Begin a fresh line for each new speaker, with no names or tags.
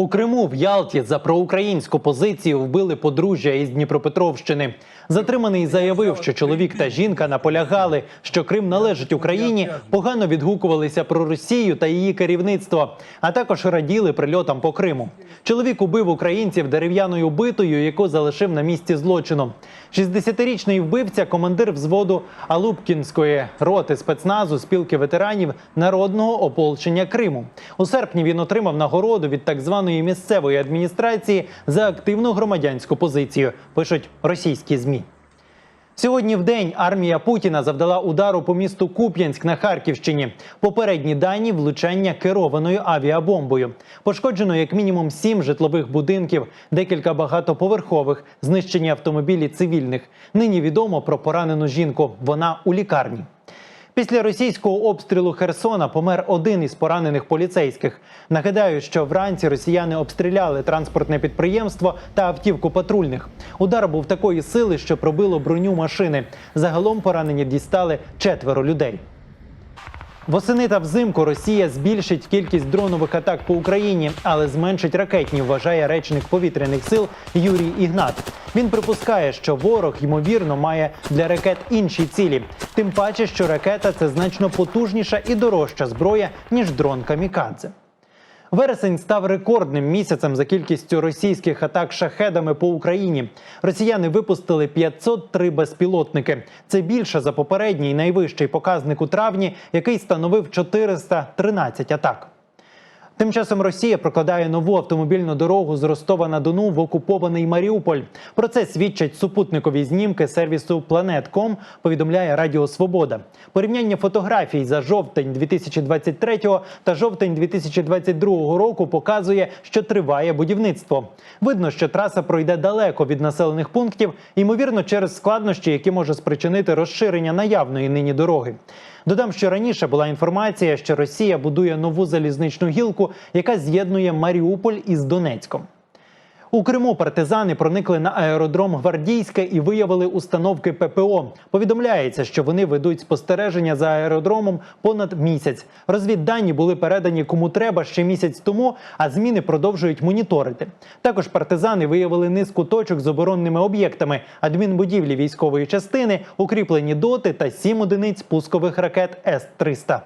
У Криму в Ялті за проукраїнську позицію вбили подружжя із Дніпропетровщини. Затриманий заявив, що чоловік та жінка наполягали, що Крим належить Україні, погано відгукувалися про Росію та її керівництво, а також раділи прильотам по Криму. Чоловік убив українців дерев'яною битою, яку залишив на місці злочину. 60-річний вбивця, командир взводу Алубкінської роти спецназу спілки ветеранів народного ополчення Криму. У серпні він отримав нагороду від так званої місцевої адміністрації за активну громадянську позицію. Пишуть російські змі. Сьогодні в день армія Путіна завдала удару по місту Куп'янськ на Харківщині. Попередні дані влучання керованою авіабомбою. Пошкоджено як мінімум сім житлових будинків, декілька багатоповерхових, знищені автомобілі цивільних. Нині відомо про поранену жінку. Вона у лікарні. Після російського обстрілу Херсона помер один із поранених поліцейських. Нагадаю, що вранці росіяни обстріляли транспортне підприємство та автівку патрульних. Удар був такої сили, що пробило броню машини. Загалом поранені дістали четверо людей. Восени та взимку Росія збільшить кількість дронових атак по Україні, але зменшить ракетні, вважає речник повітряних сил Юрій Ігнат. Він припускає, що ворог ймовірно має для ракет інші цілі. Тим паче, що ракета це значно потужніша і дорожча зброя ніж дрон камікадзе. Вересень став рекордним місяцем за кількістю російських атак шахедами по Україні. Росіяни випустили 503 безпілотники. Це більше за попередній найвищий показник у травні, який становив 413 атак. Тим часом Росія прокладає нову автомобільну дорогу з Ростова на Дону в окупований Маріуполь. Про це свідчать супутникові знімки сервісу Planet.com, повідомляє Радіо Свобода. Порівняння фотографій за жовтень 2023 та жовтень 2022 року показує, що триває будівництво. Видно, що траса пройде далеко від населених пунктів, ймовірно, через складнощі, які може спричинити розширення наявної нині дороги. Додам, що раніше була інформація, що Росія будує нову залізничну гілку, яка з'єднує Маріуполь із Донецьком. У Криму партизани проникли на аеродром Гвардійське і виявили установки ППО. Повідомляється, що вони ведуть спостереження за аеродромом понад місяць. Розвіддані були передані кому треба ще місяць тому, а зміни продовжують моніторити. Також партизани виявили низку точок з оборонними об'єктами, адмінбудівлі військової частини, укріплені доти та сім одиниць пускових ракет С-300.